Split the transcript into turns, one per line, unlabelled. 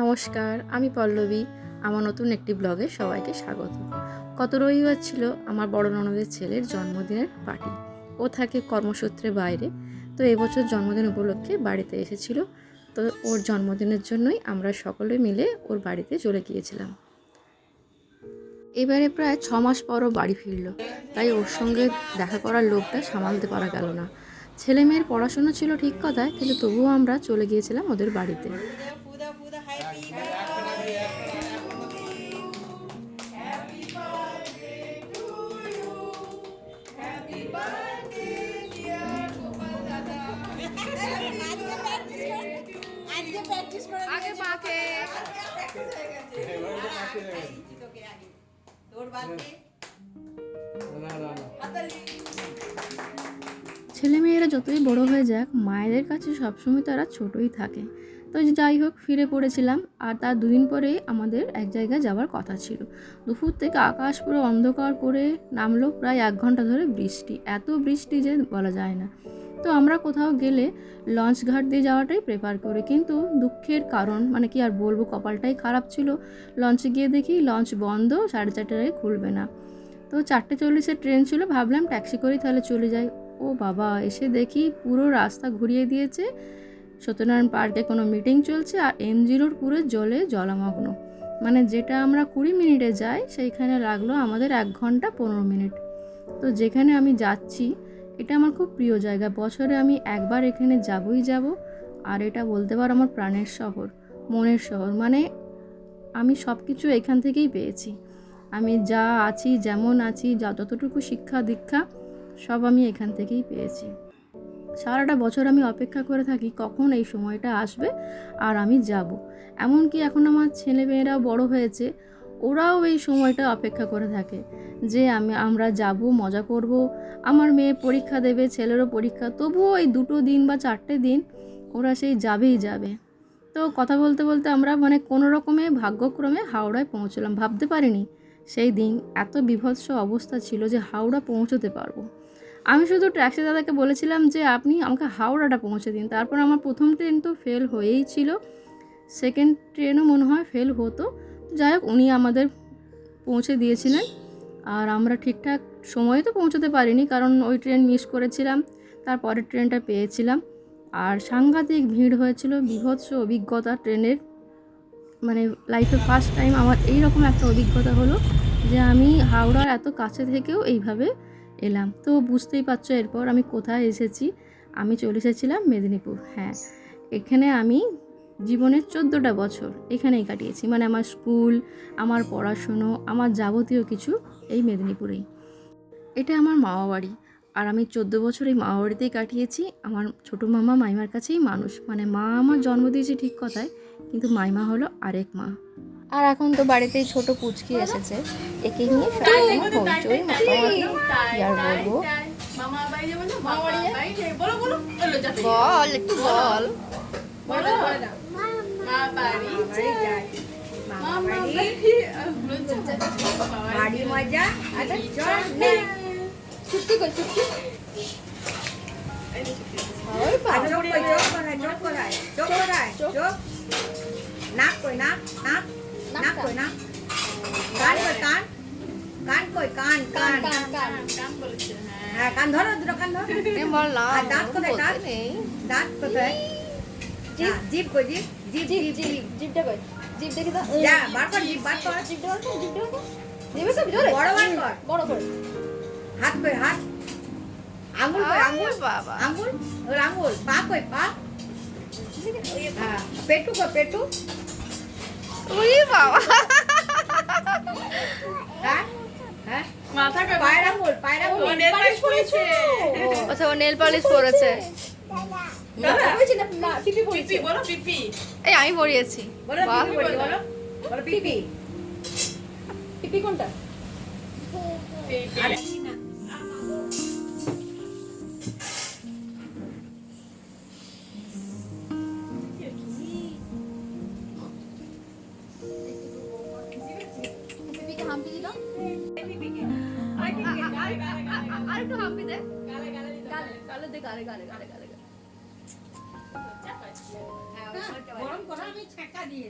নমস্কার, আমি পল্লবী। আমার নতুন একটি ব্লগে সবাইকে স্বাগত। গত রবিবার ছিল আমার বড় ননদের ছেলের জন্মদিনের পার্টি। ও থাকে কর্মসূত্রে বাইরে, তো এবছর জন্মদিন উপলক্ষে বাড়িতে এসেছিল। তো ওর জন্মদিনের জন্যই আমরা সকলে মিলে ওর বাড়িতে চলে গিয়েছিলাম। এবারে প্রায় ছ মাস পরও বাড়ি ফিরলো। তাই ওর সঙ্গে দেখা করার লোকটা সামালতে পারা গেল না। ছেলে মেয়ের পড়াশোনা ছিল ঠিক কথায়, কিন্তু তবুও আমরা চলে গিয়েছিলাম ওদের বাড়িতে।
আজকে প্র্যাকটিস করে আগে মাকে তোর বাদে হাতালি
ছেলেমেয়েরা যতই বড় হয়ে যাক, মায়েদের কাছে সবসময় তারা ছোটই থাকে। তো যাই হোক, ফিরে পড়েছিলাম আর তার দুদিন পরেই আমাদের এক জায়গায় যাওয়ার কথা ছিল। দুপুর থেকে আকাশ পুরো অন্ধকার করে নামলো প্রায় এক ঘণ্টা ধরে বৃষ্টি। এত বৃষ্টি যে বলা যায় না। তো আমরা কোথাও গেলে লঞ্চ ঘাট দিয়ে যাওয়াটাই প্রেফার করি। কিন্তু দুঃখের কারণ মানে কি আর বলব, কপালটাই খারাপ ছিল। লঞ্চে গিয়ে দেখি লঞ্চ বন্ধ, সাড়ে চারটায় খুলবে না। তো চারটে চল্লিশের ট্রেন ছিল, ভাবলাম ট্যাক্সি করেই তাহলে চলে যাই। ও বাবা, এসে দেখি পুরো রাস্তা ঘুরিয়ে দিয়েছে। সত্যনারায়ণ পার্কে কোনো মিটিং চলছে আর এম জিরোর পুরো জলে জলমগ্ন। মানে যেটা আমরা কুড়ি মিনিটে যাই, সেইখানে লাগল আমাদের এক ঘণ্টা পনেরো মিনিট। তো যেখানে আমি যাচ্ছি, এটা আমার খুব প্রিয় জায়গা। বছরে আমি একবার এখানে যাবই যাব। আর এটা বলতে পারো আমার প্রাণের শহর, মনের শহর। মানে আমি সব কিছু এখান থেকেই পেয়েছি। আমি যা আছি, যেমন আছি যা যতটুকু শিক্ষা দীক্ষা সব আমি এখান থেকেই পেয়েছি। সারাটা বছর আমি অপেক্ষা করে থাকি কখন এই সময়টা আসবে আর আমি যাব। এমনকি এখন আমার ছেলেমেয়েরাও বড় হয়েছে, ওরাও এই সময়টা অপেক্ষা করে থাকে যে আমি, আমরা যাব, মজা করব। আমার মেয়ে পরীক্ষা দেবে, ছেলেরও পরীক্ষা, তবুও এই দুটো দিন বা চারটে দিন ওরা সেই যাবেই যাবে। তো কথা বলতে বলতে আমরা মানে কোনো রকমে ভাগ্যক্রমে হাওড়ায় পৌঁছলাম। ভাবতে পারিনি সেই দিন এত বিভৎস অবস্থা ছিল যে হাওড়া পৌঁছতে পারব। আমি শুধু ট্যাক্সি দাদাকে বলেছিলাম যে, আপনি আমাকে হাওড়াটা পৌঁছে দিন। তারপর আমার প্রথম ট্রেন তো ফেল হয়েই ছিল। সেকেন্ড ট্রেনও মনে হয় ফেল হতো। যাই হোক, উনি আমাদের পৌঁছে দিয়েছিলেন। আর আমরা ঠিকঠাক সময়ে তো পৌঁছতে পারিনি, কারণ ওই ট্রেন মিস করেছিলাম। তারপরের ট্রেনটা পেয়েছিলাম। আর সাংঘাতিক ভিড় হয়েছিল, বিভৎস অভিজ্ঞতা ট্রেনের। মানে লাইফে ফার্স্ট টাইম আমার এই রকম একটা অভিজ্ঞতা হলো যে, আমি হাওড়ার এত কাছে থেকেও এইভাবে এলাম। তো বুঝতেই পারছ এরপর আমি কোথায় এসেছি? আমি চলে এসেছিলাম মেদিনীপুর হ্যাঁ। এখানে আমি জীবনের চোদ্দোটা বছর এখানেই কাটিয়েছি। মানে আমার স্কুল, আমার পড়াশুনো, আমার যাবতীয় কিছু এই মেদিনীপুরেই। এটা আমার মামা বাড়ি। আর আমি চোদ্দ বছর এই মামা বাড়িতেই কাটিয়েছি। আমার ছোটো মামা মাইমার কাছেই মানুষ। মানে মা আমার জন্ম দিয়েছে ঠিক কথায়, কিন্তু মাইমা হলো আরেক মা। আর এখন তো বাড়িতেই ছোট পুচকি এসেছে। একে নিয়ে সবসময় হইচই মাতামাতি আর বলব?
বলো
একটু বল
চোখ চোখ চোখ নাক কই নাক নাক। নাক কই নাক কান কই কান? কান কই কান
কান।
কান
কান কান।
হ্যাঁ। কান ধরো দুটো কান ধরো।
বললাম
আর দাঁত কোথায় দাঁত?
নেই।
দাঁত কোথায়? হ্যাঁ, জিভ কই জিভ? জিভ
জিভ
জিভ
জিভ।
জিভ।
জিভটা কই? জিভ দেখি তো।
যা বার কর জিভ বার কর।
কর জিভটা কর জিভে সব জোরে
বড় বার কর।
বড় কর।
হাত কই হাত? আঙ্গুল কই আঙ্গুল?
বাবা।
আঙ্গুল? ওর আঙ্গুল। পা কই পা? হ্যাঁ পেটু কই পেটু।
ওই বাবা।
হ্যাঁ? হ্যাঁ?
আচ্ছা ও নেল পলিশ পরেছে এই আমি পরিয়েছি
পিপি
কোনটা?
একটু হাঁপি দে।
গালে
গালে গালে দে গালে গালে গালে গালে
গরম করো আমি ছেঁকা দিয়ে